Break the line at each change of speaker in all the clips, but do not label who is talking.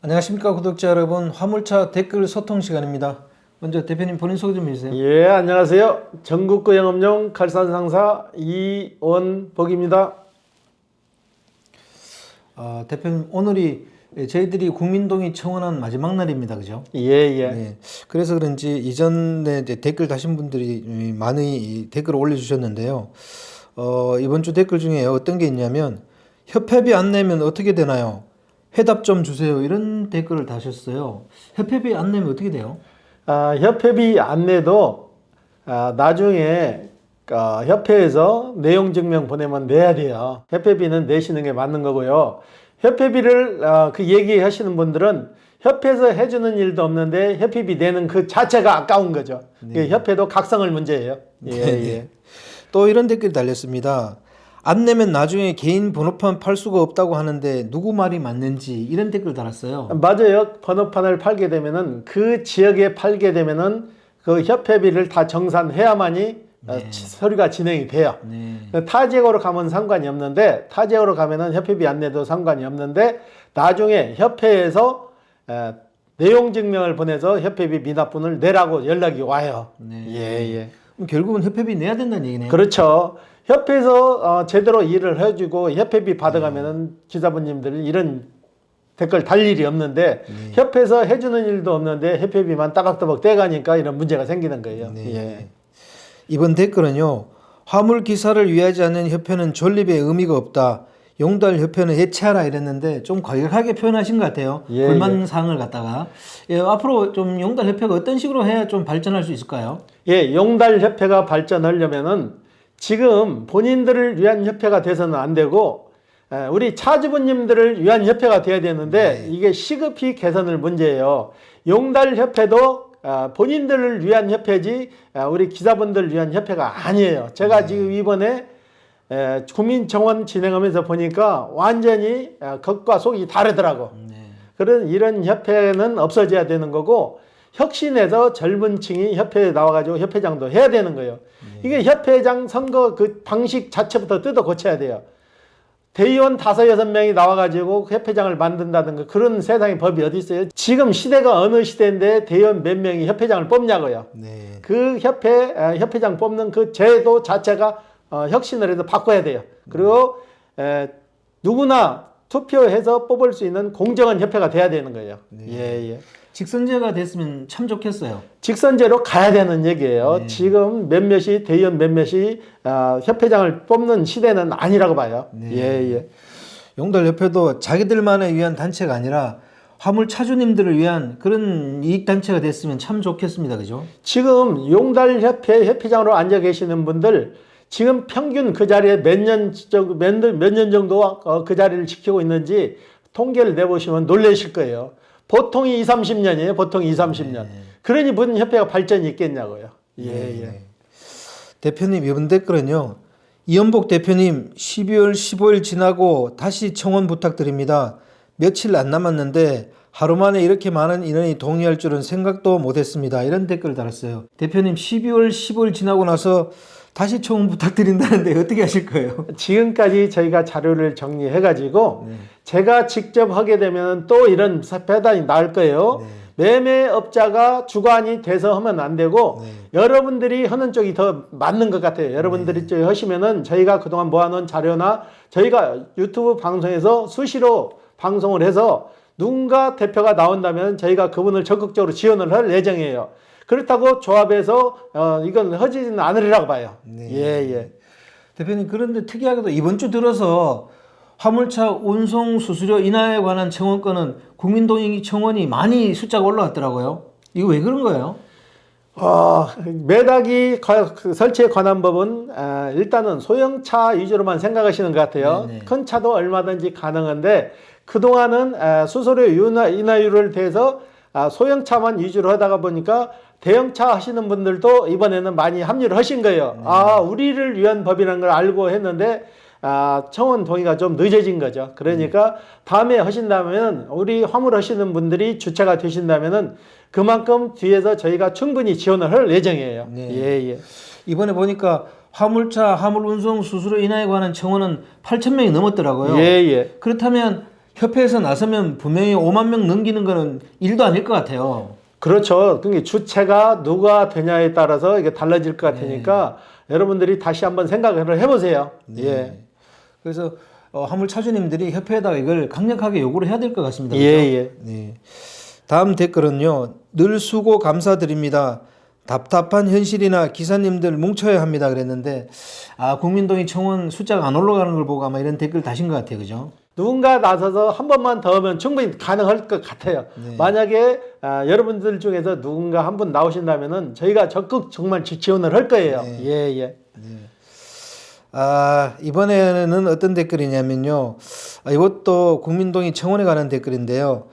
안녕하십니까 구독자 여러분 화물차 댓글 소통 시간입니다. 먼저 대표님 본인 소개 좀 해주세요.
예, 안녕하세요. 전국구 영업용 칼산 상사 이원복입니다.
아, 대표님 오늘이 저희들이 국민동의 청원한 마지막 날입니다, 그죠?
예, 예.
네. 그래서 그런지 이전에 이제 댓글 다신 분들이 많이 이 댓글을 올려주셨는데요. 어, 이번 주 댓글 중에 어떤 게 있냐면 협회비 안 내면 어떻게 되나요? 해답 좀 주세요. 이런 댓글을 다셨어요. 협회비 안 내면 어떻게 돼요?
아, 협회비 안내도 아, 나중에 아, 협회에서 내용 증명 보내면 내야 돼요. 협회비는 내시는 게 맞는 거고요. 협회비를 아, 그 얘기하시는 분들은 협회에서 해주는 일도 없는데 협회비 내는 그 자체가 아까운 거죠. 그 협회도 각성을 문제예요. 예,
네.
예.
또 이런 댓글이 달렸습니다. 안 내면 나중에 개인 번호판 팔 수가 없다고 하는데 누구 말이 맞는지 이런 댓글 달았어요.
맞아요. 번호판을 팔게 되면은 그 지역에 팔게 되면은 그 협회비를 다 정산해야만이 어, 치- 서류가 진행이 돼요.
네.
그타 지역으로 가면 상관이 없는데 타 지역으로 가면은 협회비 안 내도 상관이 없는데 나중에 협회에서 에, 내용 증명을 보내서 협회비 미납분을 내라고 연락이 와요.
네.
예, 예.
그럼 결국은 협회비 내야 된다는 얘기네요.
그렇죠. 협회에서 어, 제대로 일을 해주고 협회비 받아가면은 기사분님들 이런 댓글 달 일이 없는데 협회에서 해주는 일도 없는데 협회비만 따박따박 떼가니까 이런 문제가 생기는 거예요.
네.
예.
이번 댓글은요. 화물 기사를 위하지 않는 협회는 존립의 의미가 없다. 용달 협회는 해체하라 이랬는데 좀 과격하게 표현하신 것 같아요.
예,
불만 사항을 갖다가 예, 앞으로 좀 용달 협회가 어떤 식으로 해야 좀 발전할 수 있을까요?
예, 용달 협회가 발전하려면은 지금 본인들을 위한 협회가 돼서는 안 되고 에, 우리 차주분님들을 위한 협회가 돼야 되는데 이게 시급히 개선을 문제예요. 용달 협회도 아, 본인들을 위한 협회지 아, 우리 기사분들을 위한 협회가 아니에요. 제가 지금 이번에 에, 국민청원 진행하면서 보니까 완전히 아, 겉과 속이 다르더라고.
네.
그런 이런 협회는 없어져야 되는 거고 혁신해서 젊은 층이 협회에 나와가지고 협회장도 해야 되는 거예요. 이게 협회장 선거 그 방식 자체부터 뜯어 고쳐야 돼요. 대의원 다섯 여섯 명이 나와가지고 협회장을 만든다든가 그런 세상의 법이 어디 있어요? 지금 시대가 어느 시대인데 대의원 몇 명이 협회장을 뽑냐고요.
네.
그 협회 에, 협회장 뽑는 그 제도 자체가 어, 혁신을 해서 바꿔야 돼요. 그리고 에, 누구나 투표해서 뽑을 수 있는 공정한 협회가 돼야 되는 거예요. 예, 예.
직선제가 됐으면 참 좋겠어요.
직선제로 가야 되는 얘기예요. 지금 몇몇이 대의원 몇몇이 아, 협회장을 뽑는 시대는 아니라고 봐요. 예, 예.
용달 협회도 자기들만을 위한 단체가 아니라 화물 차주님들을 위한 그런 이익 단체가 됐으면 참 좋겠습니다. 그죠?
지금 용달 협회 협회장으로 앉아 계시는 분들 지금 평균 그 자리에 몇년 정도 몇년 정도 어, 그 자리를 지키고 있는지 통계를 내보시면 놀라실 거예요. 보통이 2, 30년이에요. 보통 2, 30년. 그러니 무슨 협회가 발전이 있겠냐고요. 예, 예.
대표님 이번 댓글은요. 이연복 대표님 12월 15일 지나고 다시 청원 부탁드립니다. 며칠 안 남았는데 하루 만에 이렇게 많은 인원이 동의할 줄은 생각도 못 했습니다. 이런 댓글 달았어요. 대표님 12월 15일 지나고 나서 다시 청원 부탁드린다는데 어떻게 하실 거예요?
지금까지 저희가 자료를 정리해가지고 제가 직접 하게 되면 또 이런 배단이 나올 거예요. 매매업자가 주관이 돼서 하면 안 되고 여러분들이 하는 쪽이 더 맞는 것 같아요. 여러분들이 쪽 하시면은 저희가 그동안 모아놓은 자료나 저희가 유튜브 방송에서 수시로 방송을 해서 누군가 대표가 나온다면 저희가 그분을 적극적으로 지원을 할 예정이에요. 그렇다고 조합에서 어, 이건 허지는 않으리라고 봐요. 예, 예.
대표님 그런데 특이하게도 이번 주 들어서 화물차 운송 수수료 인하에 관한 청원 건은 국민동의 청원이 많이 숫자가 올라왔더라고요. 이거 왜 그런 거예요?
어, 거- 그 설치에 관한 법은 아, 일단은 소형차 위주로만 생각하시는 것 같아요.
네네.
큰 차도 얼마든지 가능한데 그동안은 아, 수수료 인하, 인하율을 대해서 아, 소형차만 위주로 하다가 보니까 대형차 하시는 분들도 이번에는 많이 합류를 하신 거예요. 아, 우리를 위한 법이라는 걸 알고 했는데 아, 청원 동의가 좀 늦어진 거죠. 그러니까 다음에 하신다면 우리 화물 하시는 분들이 주체가 되신다면은 그만큼 뒤에서 저희가 충분히 지원을 할 예정이에요.
네.
예, 예.
이번에 보니까 화물차 화물 운송 수수료 인하에 관한 청원은 8천 명이 넘었더라고요.
예, 예.
그렇다면 협회에서 나서면 분명히 5만 명 넘기는 거는 일도 아닐 것 같아요.
그렇죠. 그게 주체가 누가 되냐에 따라서 이게 달라질 것 같으니까
네.
여러분들이 다시 한번 생각을 해보세요. 예.
그래서 어, 화물 차주님들이 협회에다가 이걸 강력하게 요구를 해야 될 것 같습니다.
예,
그죠?
예.
네. 다음 댓글은요. 늘 수고 감사드립니다. 답답한 현실이나 기사님들 뭉쳐야 합니다. 그랬는데 아 국민동의 청원 숫자가 안 올라가는 걸 보고 아마 이런 댓글 다신 것 같아요. 그죠?
누군가 나서서 한 번만 더 하면 충분히 가능할 것 같아요.
네.
만약에 아, 여러분들 중에서 누군가 한 분 나오신다면은 저희가 적극 정말 지- 지원을 할 거예요.
네.
예, 예.
아, 이번에는 어떤 댓글이냐면요. 아, 이것도 국민동의 청원에 관한 댓글인데요.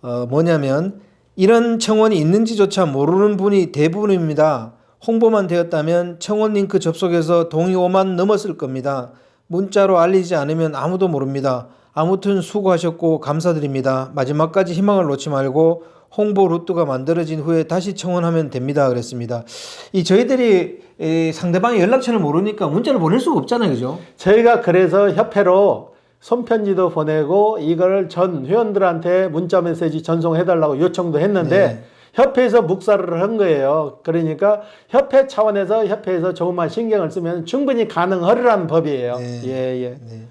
어, 뭐냐면, 이런 청원이 있는지조차 모르는 분이 대부분입니다. 홍보만 되었다면 청원 링크 접속해서 동의 5만 넘었을 겁니다. 문자로 알리지 않으면 아무도 모릅니다. 아무튼 수고하셨고 감사드립니다. 마지막까지 희망을 놓지 말고 홍보 루트가 만들어진 후에 다시 청원하면 됩니다. 그랬습니다. 이 저희들이 에, 상대방의 연락처를 모르니까 문자를 보낼 수가 없잖아요. 그죠?
저희가 그래서 협회로 손편지도 보내고 이걸 전 회원들한테 문자 메시지 전송해달라고 요청도 했는데
네.
협회에서 묵살을 한 거예요. 그러니까 협회 차원에서 협회에서 조금만 신경을 쓰면 충분히 가능하리라는 법이에요.
네.
예, 예.
네.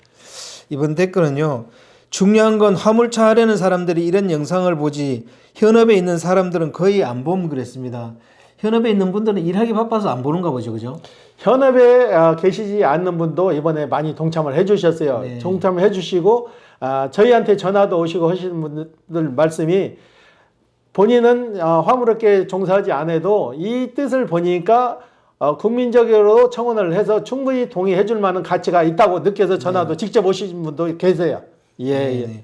이번 댓글은요. 중요한 건 화물차 하려는 사람들이 이런 영상을 보지 현업에 있는 사람들은 거의 안봄 그랬습니다. 현업에 있는 분들은 일하기 바빠서 안 보는가 보죠. 그죠?
현업에 아, 계시지 않는 분도 이번에 많이 동참을 해주셨어요.
네.
동참을 해주시고 아, 저희한테 전화도 오시고 하시는 분들 말씀이 본인은 아, 화물업계 종사하지 않아도 이 뜻을 보니까 어, 국민적으로 청원을 해서 충분히 동의해 줄 만한 가치가 있다고 느껴서 전화도 직접 오시는 분도 계세요. 예,
네,
예.
네.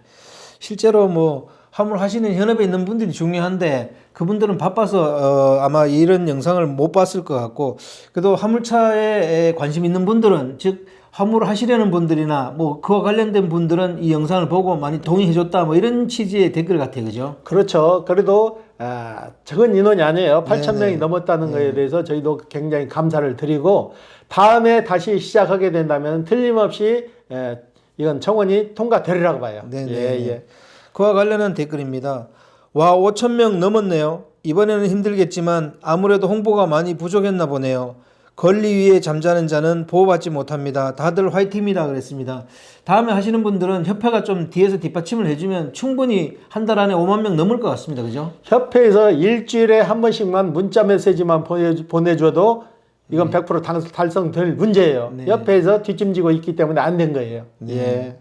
실제로 뭐 화물 하시는 현업에 있는 분들이 중요한데 그분들은 바빠서 어, 아마 이런 영상을 못 봤을 것 같고 그래도 화물차에 관심 있는 분들은 즉 화물을 하시려는 분들이나 뭐 그와 관련된 분들은 이 영상을 보고 많이 동의해줬다 뭐 이런 취지의 댓글 같아요, 그죠?
그렇죠. 그래도 아, 적은 인원이 아니에요. 8천
네네.
명이 넘었다는 거에 대해서 저희도 굉장히 감사를 드리고 다음에 다시 시작하게 된다면 틀림없이 에, 이건 청원이 통과되리라고 봐요.
네네.
예, 예.
그와 관련한 댓글입니다. 와 5천 명 넘었네요. 이번에는 힘들겠지만 아무래도 홍보가 많이 부족했나 보네요. 권리 위에 잠자는 자는 보호받지 못합니다. 다들 화이팅입니다. 그랬습니다. 다음에 하시는 분들은 협회가 좀 뒤에서 뒷받침을 해주면 충분히 한 달 안에 5만 명 넘을 것 같습니다. 그죠?
협회에서 일주일에 한 번씩만 문자 메시지만 보내, 보내줘도 이건 100% 당, 달성될 문제예요.
네.
협회에서 뒷짐지고 있기 때문에 안 된 거예요. 예.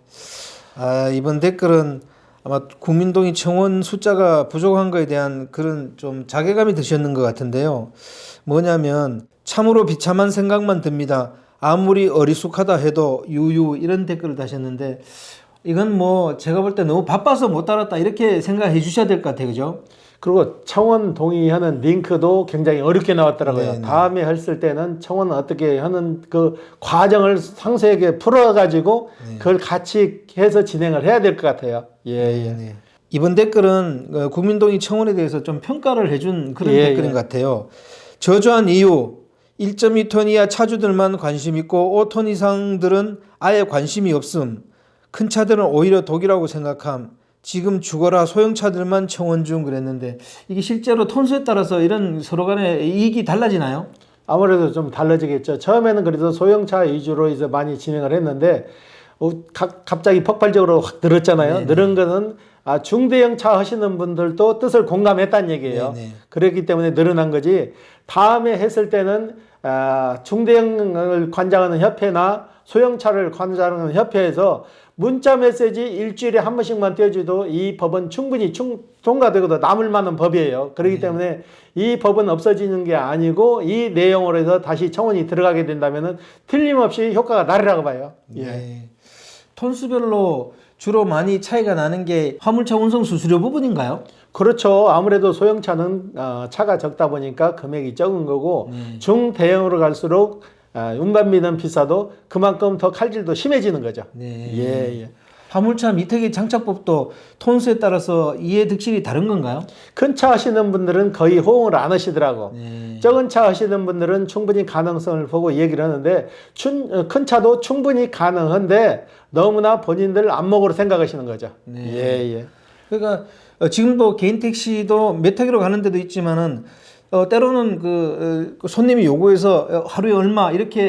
아, 이번 댓글은 아마 국민동의 청원 숫자가 부족한 거에 대한 그런 좀 자괴감이 드셨는 것 같은데요. 뭐냐면 참으로 비참한 생각만 듭니다. 아무리 어리숙하다 해도 유유 이런 댓글을 다셨는데 이건 뭐 제가 볼 때 너무 바빠서 못 따랐다 이렇게 생각해 주셔야 될 것 같아요. 그죠?
그리고 청원 동의하는 링크도 굉장히 어렵게 나왔더라고요.
네네.
다음에 했을 때는 청원 어떻게 하는 그 과정을 상세하게 풀어가지고 그걸 같이 해서 진행을 해야 될 것 같아요. 예, 예.
네. 이번 댓글은 어, 국민동의 청원에 대해서 좀 평가를 해준 그런
예,
댓글인
예.
것 같아요. 저조한 이유 1.2톤 이하 차주들만 관심 있고 5톤 이상들은 아예 관심이 없음. 큰 차들은 오히려 독이라고 생각함. 지금 죽어라 소형차들만 청원 중 그랬는데 이게 실제로 톤수에 따라서 이런 서로 간의 이익이 달라지나요?
아무래도 좀 달라지겠죠. 처음에는 그래도 소형차 위주로 이제 많이 진행을 했는데 어, 가- 갑자기 폭발적으로 확 늘었잖아요.
네네.
늘은 거는 아, 중대형 차 하시는 분들도 뜻을 공감했다는 얘기예요.
네네.
그랬기 때문에 늘어난 거지. 다음에 했을 때는 아, 중대형을 관장하는 협회나 소형차를 관장하는 협회에서 문자 메시지 일주일에 한 번씩만 떼어줘도 이 법은 충분히 충, 통과되고도 남을 만한 법이에요. 그렇기 때문에 이 법은 없어지는 게 아니고 이 내용으로 해서 다시 청원이 들어가게 된다면은 틀림없이 효과가 나리라고 봐요. 예.
네. 톤수별로 주로 많이 차이가 나는 게 화물차 운송 수수료 부분인가요?
그렇죠. 아무래도 소형차는 어, 차가 적다 보니까 금액이 적은 거고 중대형으로 갈수록 아, 운반비는 비싸도 그만큼 더 칼질도 심해지는 거죠.
네.
예, 예.
화물차 미터기 장착법도 톤수에 따라서 이해 득실이 다른 건가요?
큰 차 하시는 분들은 거의 호응을 안 하시더라고.
네.
적은 차 하시는 분들은 충분히 가능성을 보고 얘기를 하는데 춘- 어, 큰 차도 충분히 가능한데 너무나 본인들 안목으로 생각하시는 거죠.
네.
예, 예.
그러니까 어, 지금도 개인 택시도 메타기로 가는 데도 있지만은 어, 때로는 그, 어, 그 손님이 요구해서 어, 하루에 얼마 이렇게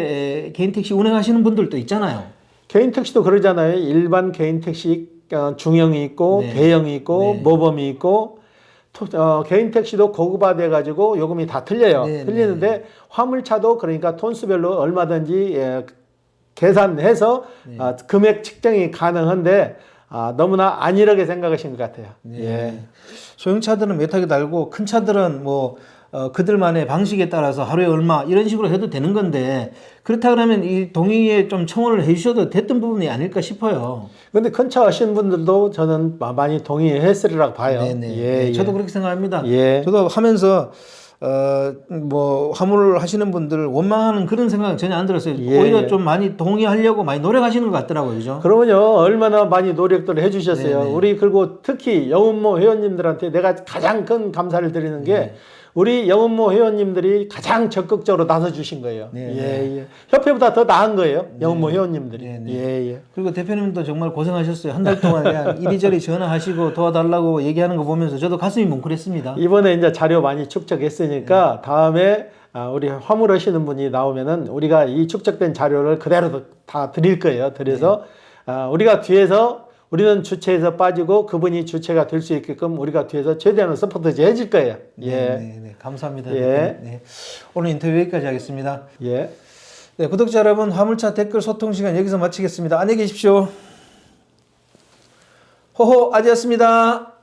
에, 개인 택시 운행하시는 분들도 있잖아요.
개인 택시도 그러잖아요. 일반 개인 택시 어, 중형이 있고
네.
대형이 있고
네.
모범이 있고 토- 어, 개인 택시도 고급화돼 가지고 요금이 다 틀려요.
네,
틀리는데 화물차도 그러니까 톤수별로 얼마든지 예, 계산해서
네.
아, 금액 측정이 가능한데 아, 너무나 안일하게 생각하신 것 같아요.
네.
예.
소형차들은 메타기 달고 큰 차들은 뭐 어, 그들만의 방식에 따라서 하루에 얼마 이런 식으로 해도 되는 건데 그렇다 그러면 이 동의에 좀 청원을 해주셔도 됐던 부분이 아닐까 싶어요.
근데 큰차 하시는 분들도 저는 마- 많이 동의했으리라고 봐요.
네네.
예, 예.
저도 그렇게 생각합니다.
예.
저도 하면서 어뭐 화물을 하시는 분들 원망하는 그런 생각은 전혀 안 들었어요.
예,
오히려
예.
좀 많이 동의하려고 많이 노력하시는 것 같더라고요, 그죠?
그러면요 얼마나 많이 노력들을 해주셨어요.
네네.
우리 그리고 특히 영은모 회원님들한테 내가 가장 큰 감사를 드리는 게
네.
우리 영은모 회원님들이 가장 적극적으로 나서 주신 거예요.
네,
예, 예. 협회보다 더 나은 거예요. 영은모 회원님들이.
네, 네.
예, 예.
그리고 대표님도 정말 고생하셨어요. 한 달 동안 그냥 이리저리 전화하시고 도와달라고 얘기하는 거 보면서 저도 가슴이 뭉클했습니다.
이번에 이제 자료 많이 축적했으니까 다음에 아, 우리 화물하시는 분이 나오면은 우리가 이 축적된 자료를 그대로 다 드릴 거예요. 그래서 아, 우리가 뒤에서 우리는 주체에서 빠지고 그분이 주체가 될 수 있게끔 우리가 뒤에서 최대한 서포트 해줄 거예요. 예.
네, 네, 네. 감사합니다.
예.
네. 오늘 인터뷰 여기까지 하겠습니다.
예.
네, 구독자 여러분, 화물차 댓글 소통 시간 여기서 마치겠습니다. 안녕히 계십시오. 호호 아지였습니다.